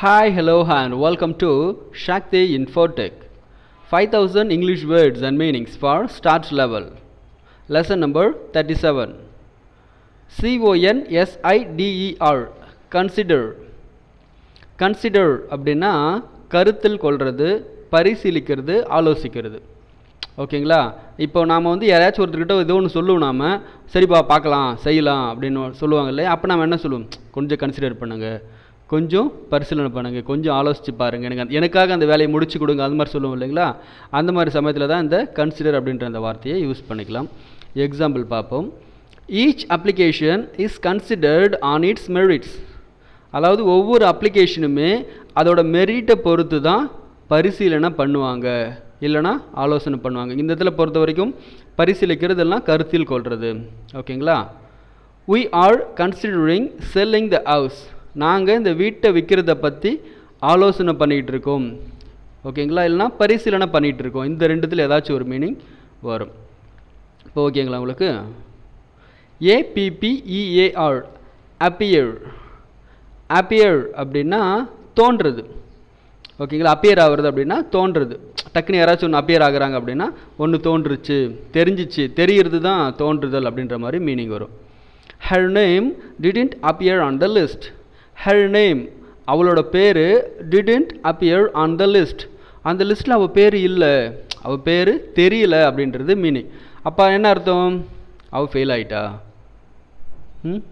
Hi, hello, and welcome to Shakti Infotech. 5000 English words and meanings for start level. Lesson number 37. C O N S I Consider. Consider அப்படின்னா கருத்தில் கொள்வது பரிசீலிக்கிறது ஆலோசிக்கிறது ஓகேங்களா இப்போ நாம் வந்து யாராச்சும் ஒருத்தர்கிட்ட ஏதோ ஒன்று சொல்லுவோம் நாம் சரிப்பா பார்க்கலாம் செய்யலாம் அப்படின்னு சொல்லுவாங்க இல்லையா அப்போ நம்ம என்ன சொல்லுவோம் கொஞ்சம் கன்சிடர் பண்ணுங்கள் கொஞ்சம் பரிசீலனை பண்ணுங்கள் கொஞ்சம் ஆலோசித்து பாருங்கள் எனக்கு அந்த- எனக்காக அந்த வேலையை முடிச்சு கொடுங்க அது மாதிரி சொல்லுவோம் இல்லைங்களா? அந்த மாதிரி சமயத்தில் தான் இந்த கன்சிடர் அப்படின்ற அந்த வார்த்தையை யூஸ் பண்ணிக்கலாம். எக்ஸாம்பிள் பார்ப்போம். Each application is considered on its merits அதாவது ஒவ்வொரு அப்ளிகேஷனுமே அதோட மெரிட்டை பொறுத்து தான் பரிசீலனை பண்ணுவாங்க. இல்லைனா ஆலோசனை பண்ணுவாங்க. இந்த இடத்துல பொறுத்த வரைக்கும் பரிசீலிக்கிறது எல்லாம் கருத்தில் கொள்வது ஓகேங்களா? We are considering selling the house நாங்கள் இந்த வீட்டை விற்கிறத பற்றி ஆலோசனை பண்ணிகிட்டு இருக்கோம் ஓகேங்களா? இல்லைனா பரிசீலனை பண்ணிகிட்டு இருக்கோம் இந்த ரெண்டுத்தில் ஏதாச்சும் ஒரு மீனிங் வரும். இப்போ ஓகேங்களா உங்களுக்கு? ஏபிபிஇஏஆர் அப்பியர் அப்பியர் அப்படின்னா தோன்றுறது ஓகேங்களா? அப்பியர் ஆகுறது அப்படின்னா தோன்றுறது டக்குன்னு யாராச்சும் ஒன்று அப்பியர் ஆகுறாங்க அப்படின்னா ஒன்று தோன்றுச்சு தெரிஞ்சிச்சு தெரிகிறது தான் தோன்றுதல் அப்படின்ற மாதிரி மீனிங் வரும். Her name didn't appear on the list her name அவளோட பேர் didn't appear on the list அந்த லிஸ்ட்டில் அவள் பேர் இல்லை. அவள் பேர் தெரியல அப்படின்றது மீனிங் அப்போ என்ன அர்த்தம்? அவள் ஃபெயில் ஆயிட்டா? ம்?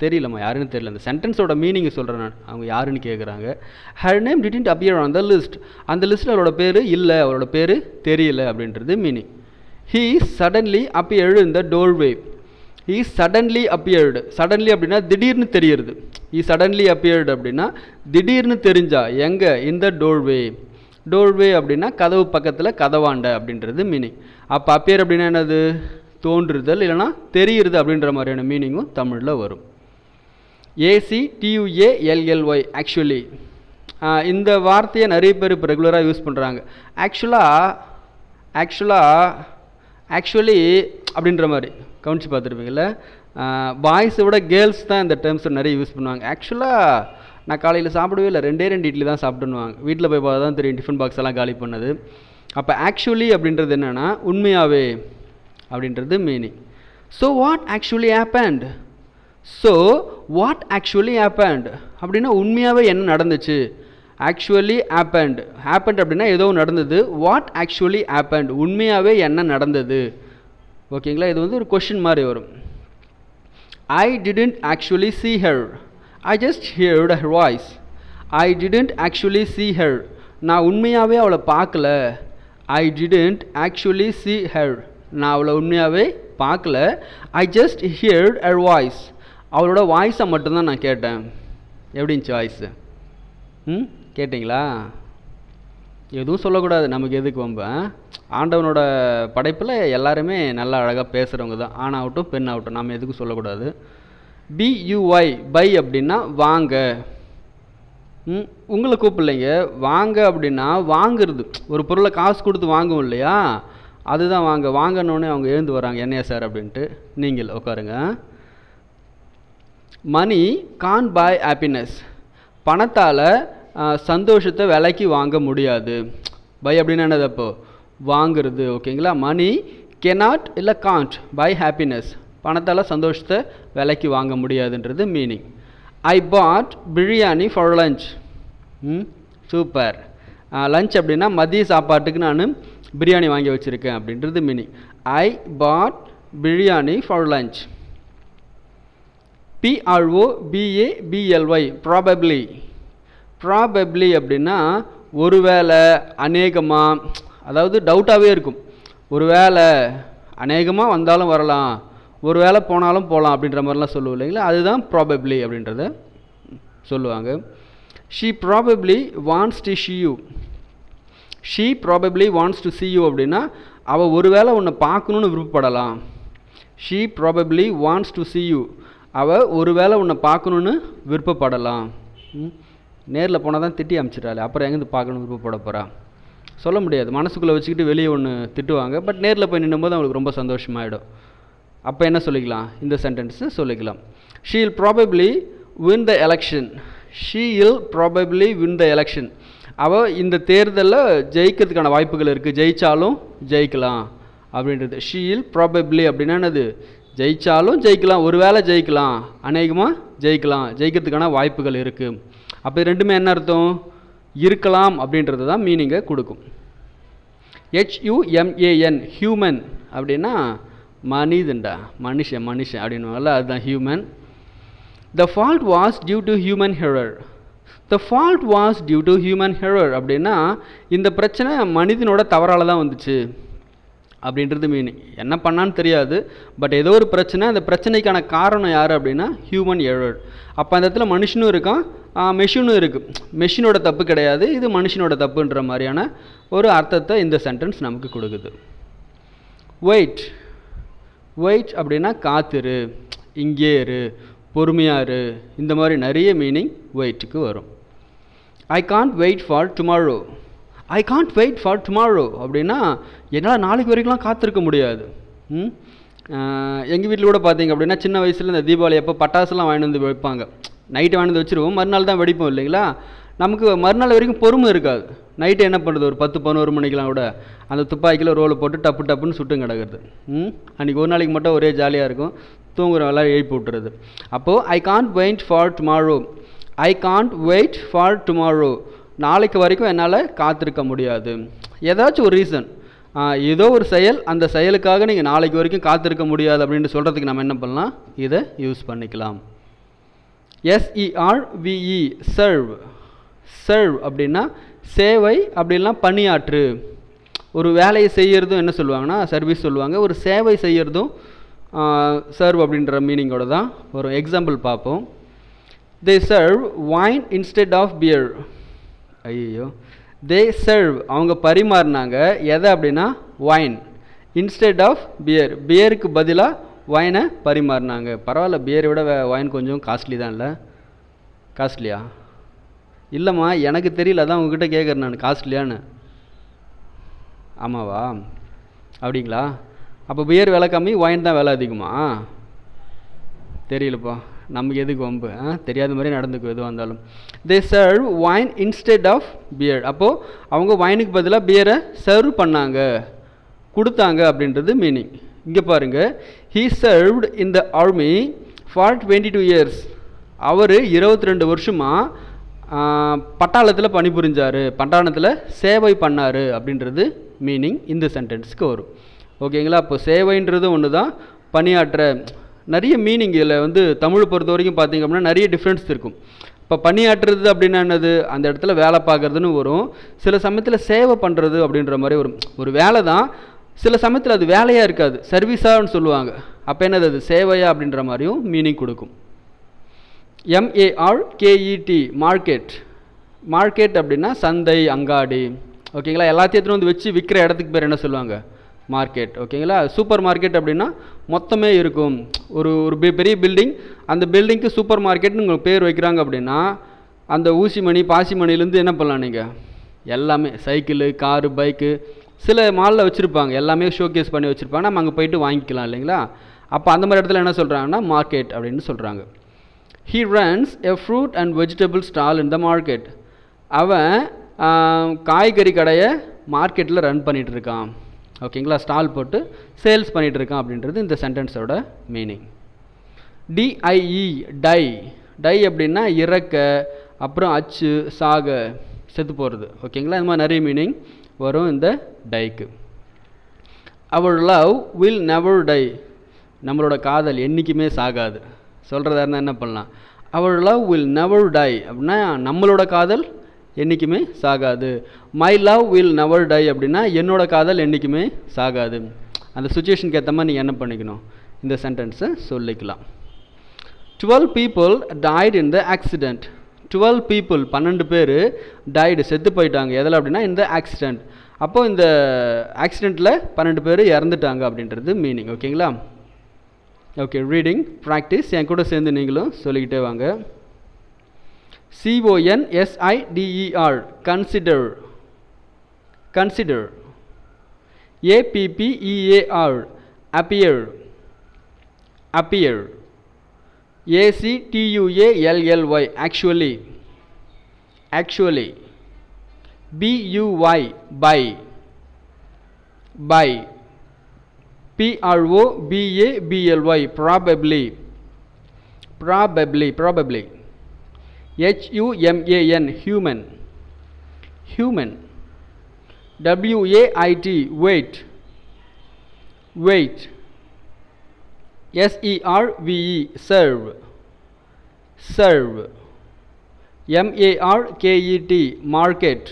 தெரியலம்மா யாருன்னு தெரியல. அந்த சென்டென்ஸோட மீனிங்கை சொல்கிறேன் நான். அவங்க யாருன்னு கேட்குறாங்க her name didn't appear on the list அந்த லிஸ்ட்டில் அவளோட பேர் இல்லை. அவளோட பேர் தெரியல அப்படின்றது மீனிங் ஹீ சடன்லி அப்பியர் இந்த doorway he suddenly appeared suddenly அப்படின்னா திடீர்னு தெரியுறது. ஈ சடன்லி அப்பியர்டு அப்படின்னா திடீர்னு தெரிஞ்சா. எங்கே? இந்த டோர்வே டோர்வே அப்படின்னா கதவு பக்கத்தில் கதவாண்ட அப்படின்றது மீனிங் அப்போ அப்பியர் அப்படின்னா என்னது? தோன்றுதல் இல்லைன்னா தெரியுறது அப்படின்ற மாதிரியான மீனிங்கும் தமிழில் வரும். ஏசி டியூஏ எல்எல்ஒய் ஆக்சுவலி இந்த வார்த்தையை நிறைய பேர் இப்போ ரெகுலராக யூஸ் பண்ணுறாங்க ஆக்சுவலாக ஆக்சுவலாக ஆக்சுவலி அப்படின்ற மாதிரி. கவனித்து பார்த்துருப்பீங்கள்ல பாய்ஸை விட கேர்ள்ஸ் தான் இந்த டேர்ம்ஸை நிறைய யூஸ் பண்ணுவாங்க. ஆக்சுவலாக நான் காலையில் சாப்பிடவே இல்லை. ரெண்டே ரெண்டு இட்லி தான் சாப்பிட்டுன்னுவாங்க வீட்டில் போய் பார்த்தா தான் தெரியும் டிஃபன் பாக்ஸ் எல்லாம் காலி பண்ணது. அப்போ ஆக்சுவலி அப்படின்றது என்னென்னா உண்மையாகவே அப்படின்றது meaning so what actually happened? So what actually happened? அப்படின்னா உண்மையாகவே என்ன நடந்துச்சு? Actually happened. Happened அப்படின்னா ஏதோ நடந்தது. What actually happened? உண்மையாகவே என்ன நடந்தது? ஓகேங்களா இது வந்து ஒரு கொஷின் மாதிரி வரும். I didn't actually see her I just heard her voice I didn't actually see her நான் உண்மையாகவே அவளை பார்க்கல. I didn't actually see her நான் அவளை உண்மையாகவே பார்க்கல. I just heard her voice அவளோட வாய்ஸை மட்டும்தான் நான் கேட்டேன். எப்படி இருந்துச்சு வாய்ஸு ம்? கேட்டிங்களா? எதுவும் சொல்லக்கூடாது. நமக்கு எதுக்கு வம்பு ஆண்டவனோட படைப்பில் எல்லாருமே நல்லா அழகாக பேசுகிறவங்க தான். ஆணாகட்டும் பெண்ணாகட்டும் நம்ம எதுக்கும் சொல்லக்கூடாது? பியூஒய் பை அப்படின்னா வாங்க. ம் உங்களை கூப்பிடலைங்க. வாங்க அப்படின்னா வாங்குறது. ஒரு பொருளை காசு கொடுத்து வாங்குவோம் இல்லையா? அதுதான் வாங்க. வாங்கணுன்னே அவங்க எழுந்து வராங்க. என்னையா சார் அப்படின்ட்டு. நீங்கள் உட்காருங்க. மணி கான் பாய் ஹாப்பினஸ் பணத்தால் சந்தோஷத்தை விலைக்கு வாங்க முடியாது. பை அப்படின்னா என்னது அப்போ? வாங்குறது ஓகேங்களா? மணி கெனாட் இல்லை காண்ட் பை ஹாப்பினஸ் பணத்தால் சந்தோஷத்தை விலைக்கு வாங்க முடியாதுன்றது meaning I bought biryani for lunch hmm super lunch அப்படின்னா மதிய சாப்பாட்டுக்கு நான் பிரியாணி வாங்கி வச்சுருக்கேன் அப்படின்றது meaning I bought biryani for lunch P R O B A B L Y probably probably அப்படின்னா ஒருவேளை அநேகமாக அதாவது டவுட்டாகவே இருக்கும். ஒருவேளை அநேகமாக வந்தாலும் வரலாம் ஒரு வேளை போனாலும் போகலாம் அப்படின்ற மாதிரிலாம் சொல்லுவோம் இல்லைங்களா? அதுதான் ப்ராபப்ளி அப்படின்றத சொல்லுவாங்க. She probably wants to she you she probably wants to see you அப்படின்னா அவள் ஒரு வேளை உன்னை பார்க்கணுன்னு விருப்பப்படலாம். She probably wants to see you அவள் ஒருவேளை உன்னை பார்க்கணுன்னு விருப்பப்படலாம். நேரில் போனால் தான் திட்டி அமிச்சிட்டாளே அப்புறம் எங்கேருந்து பார்க்கணும் விருப்பப்பட போகிறா சொல்ல முடியாது. மனசுக்குள்ளே வச்சுக்கிட்டு வெளியே ஒன்று திட்டுவாங்க. பட் நேரில் போய் நின்னும்போது அவங்களுக்கு ரொம்ப சந்தோஷமாயிடும். அப்போ என்ன சொல்லிக்கலாம்? இந்த சென்டென்ஸு சொல்லிக்கலாம். She'll probably win the election she'll probably win the election அவள் இந்த தேர்தலில் ஜெயிக்கிறதுக்கான வாய்ப்புகள் இருக்குது ஜெயித்தாலும் ஜெயிக்கலாம் அப்படின்றது. ஷீயில் ப்ராபப்ளி அப்படின்னா என்னது? ஜெயித்தாலும் ஜெயிக்கலாம். ஒரு வேளை ஜெயிக்கலாம். அநேகமாக ஜெயிக்கலாம். ஜெயிக்கிறதுக்கான வாய்ப்புகள் இருக்குது அப்போ ரெண்டுமே என்ன அர்த்தம்? இருக்கலாம் அப்படின்றது தான் மீனிங்கை கொடுக்கும். ஹெச்யூஎம்ஏஎன் ஹியூமன் அப்படின்னா மனிதன்டா மனுஷன் மனுஷன் அப்படின்னுவாங்கல்ல அதுதான் human the fault was due to human error the fault was due to human error அப்படின்னா இந்த பிரச்சனை மனிதனோட தவறால் தான் வந்துச்சு அப்படின்றது மீனிங் என்ன பண்ணான்னு தெரியாது பட் ஏதோ ஒரு பிரச்சனை அந்த பிரச்சனைக்கான காரணம் யார் அப்படின்னா ஹியூமன் எரர் அப்போ அந்த இடத்துல மனுஷனும் இருக்கான் மெஷினும் இருக்குது மெஷினோட தப்பு கிடையாது. இது மனுஷனோட தப்புன்ற மாதிரியான ஒரு அர்த்தத்தை இந்த சென்டென்ஸ் நமக்கு கொடுக்குது. வெயிட் வெயிட் அப்படின்னா காத்திரு இங்கே இரு பொறுமையாக இரு. இந்த மாதிரி நிறைய மீனிங் வெயிட்டுக்கு வரும். I can't wait for tomorrow I can't wait for tomorrow அப்படின்னா என்னால் நாளைக்கு வரைக்கும்லாம் காத்திருக்க முடியாது. எங்கள் வீட்டில் கூட பார்த்தீங்க அப்படின்னா சின்ன வயசில் இந்த தீபாவளி அப்போ பட்டாசுலாம் வாங்கிட்டு வந்து வைப்பாங்க. நைட்டு வாங்கிட்டு வந்து வச்சுருவோம். மறுநாள் தான் வெடிப்போம் இல்லைங்களா? நமக்கு மறுநாள் வரைக்கும் பொறுமை இருக்காது. நைட்டு என்ன பண்ணுறது ஒரு பத்து பதினோரு மணிக்கெலாம் கூட அந்த துப்பாக்கியில் ரோலை போட்டு டப்பு டப்புன்னு சுட்டும் கிடக்குறது. ம்? அன்றைக்கி ஒரு நாளைக்கு மட்டும் ஒரே ஜாலியாக இருக்கும். தூங்குற எல்லாம் எழுப்பி விட்டுறது. அப்போது I can't wait for tomorrow I can't wait for tomorrow நாளைக்கு வரைக்கும் என்னால் காத்திருக்க முடியாது. ஏதாச்சும் ஒரு ரீசன் ஏதோ ஒரு செயல். அந்த செயலுக்காக நீங்கள் நாளைக்கு வரைக்கும் காத்திருக்க முடியாது அப்படின்னு சொல்கிறதுக்கு நம்ம என்ன பண்ணலாம்? இதை யூஸ் பண்ணிக்கலாம். எஸ்இஆர்விஇ சர்வ் சர்வ் அப்படின்னா சேவை அப்படின்லாம் பணியாற்று. ஒரு வேலையை செய்கிறதும் என்ன சொல்லுவாங்கன்னா சர்வீஸ் சொல்லுவாங்க. ஒரு சேவை செய்கிறதும் சர்வ் அப்படின்ற மீனிங்கோட தான் ஒரு எக்ஸாம்பிள் பார்ப்போம். They serve wine instead of beer ஐயோ தே சர்வ் அவங்க பரிமாறினாங்க. எதை அப்படின்னா வைன் இன்ஸ்டெட் ஆஃப் பியர் பியருக்கு பதிலாக வைனை பரிமாறினாங்க. பரவாயில்ல பியரை விட வைன் கொஞ்சம் காஸ்ட்லி தான் இல்லை? காஸ்ட்லியா இல்லைம்மா எனக்கு தெரியல அதான் உங்ககிட்ட கேட்குறேன் நான். காஸ்ட்லியான்னு ஆமாவா? அப்படிங்களா? அப்போ பியர் விலை கம்மி ஒயின் தான் விலை அதிகமா? தெரியலப்பா. நமக்கு எதுக்கு வம்பு? ஆ? தெரியாத மாதிரி நடந்துக்கும் எதுவாக இருந்தாலும். They serve wine instead of beer அப்போது அவங்க வைனுக்கு பதிலாக பியரை சர்வ் பண்ணாங்க. கொடுத்தாங்க அப்படின்றது மீனிங் இங்கே பாருங்கள் he served in the army for twenty two years அவர் இருபத்தி ரெண்டு வருஷமாக பட்டாளத்தில் பணிபுரிஞ்சார். பட்டாளத்தில் சேவை பண்ணார் அப்படின்றது மீனிங் இந்த சென்டென்ஸ்க்கு வரும். ஓகேங்களா அப்போ சேவைன்றது ஒன்று தான் பணியாற்ற. நிறைய மீனிங் இதில் வந்து தமிழ் பொறுத்த வரைக்கும் பார்த்தீங்க அப்படின்னா நிறைய டிஃப்ரென்ஸ் இருக்கும். இப்போ பணியாற்றுறது அப்படின்னா என்னது? அந்த இடத்துல வேலை பார்க்குறதுன்னு வரும். சில சமயத்தில் சேவை பண்ணுறது அப்படின்ற மாதிரி வரும். ஒரு வேலை தான் சில சமயத்தில் அது வேலையாக இருக்காது. சர்வீஸான்னு சொல்லுவாங்க. அப்போ என்னது அது? சேவையா அப்படின்ற மாதிரியும் மீனிங் கொடுக்கும். எம்ஏஆர் கேஇடி மார்க்கெட் மார்க்கெட் அப்படின்னா சந்தை அங்காடி. ஓகேங்களா எல்லாத்தையும் எடுத்துகிட்டு வந்து வச்சு விற்கிற இடத்துக்கு பேர் என்ன சொல்லுவாங்க? மார்க்கெட் ஓகேங்களா சூப்பர் மார்க்கெட் அப்படின்னா மொத்தமே இருக்கும். ஒரு ஒரு பெரிய பில்டிங் அந்த பில்டிங்க்கு சூப்பர் மார்க்கெட்னு உங்களுக்கு பேர் வைக்கிறாங்க அப்படின்னா அந்த ஊசி மணி பாசி மணிலேருந்து என்ன பண்ணலாம் நீங்கள் எல்லாமே. சைக்கிளு காரு பைக்கு சில மாலில் வச்சுருப்பாங்க. எல்லாமே ஷோகேஸ் பண்ணி வச்சுருப்பாங்க. நம்ம அங்கே போயிட்டு வாங்கிக்கலாம் இல்லைங்களா? அப்போ அந்த மாதிரி இடத்துல என்ன சொல்கிறாங்கன்னா மார்க்கெட் அப்படின்னு சொல்கிறாங்க he runs a fruit and vegetable stall in the market அவன் காய்கறி கடையை மார்க்கெட்டில் ரன் பண்ணிகிட்டு இருக்கான். ஓகேங்களா ஸ்டால் போட்டு சேல்ஸ் பண்ணிகிட்டு இருக்கான் அப்படின்றது இந்த சென்டென்ஸோட meaning D I E die die அப்படின்னா இறக்க அப்புறம் அச்சு சாக செத்து போகிறது ஓகேங்களா இந்த மாதிரி நிறைய மீனிங் வரும் இந்த டைக்கு our love will never die நம்மளோட காதல் என்றைக்குமே சாகாது. சொல்கிறதா இருந்தால் என்ன பண்ணலாம்? Our love will never die அப்படின்னா நம்மளோட காதல் என்றைக்குமே சாகாது. My love will never die அப்படின்னா என்னோட காதல் என்றைக்குமே சாகாது. அந்த சுச்சுவேஷனுக்கு ஏற்ற மாதிரி நீங்கள் என்ன பண்ணிக்கணும்? இந்த சென்டென்ஸை சொல்லிக்கலாம். Twelve people died in the accident twelve people பன்னெண்டு பேர் டைடு செத்து போயிட்டாங்க. எதில் அப்படின்னா இந்த ஆக்சிடெண்ட் அப்போது இந்த ஆக்சிடெண்ட்டில் பன்னெண்டு பேர் இறந்துட்டாங்க அப்படின்றது மீனிங் ஓகேங்களா ஓகே ரீடிங் ப்ராக்டிஸ் என் கூட சேர்ந்து நீங்களும் சொல்லிக்கிட்டே வாங்க. சிஓஎன்எஸ்ஐடிஇஆர் consider consider ஏபிபிஇஏஆர் appear appear ACTUALLY actually actually BUY by by PROBABLY probably probably. Probably HUMAN human. Human WAIT weight weight. B A B L Y probably probably probably H U M A N human human W A I T wait wait S E R V E serve serve M A R K E T market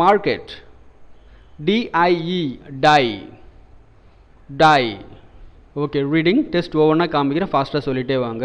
market D I E die die okay reading test ஒவ்வொன்றா காமிக்கிறேன் ஃபாஸ்ட்டாக சொல்லிட்டே வாங்க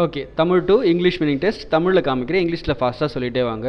Okay Tamil to English meaning test தமிழில் காமிக்கிறேன். இங்கிலீஷில் ஃபாஸ்ட்டாக சொல்லிட்டே வாங்க.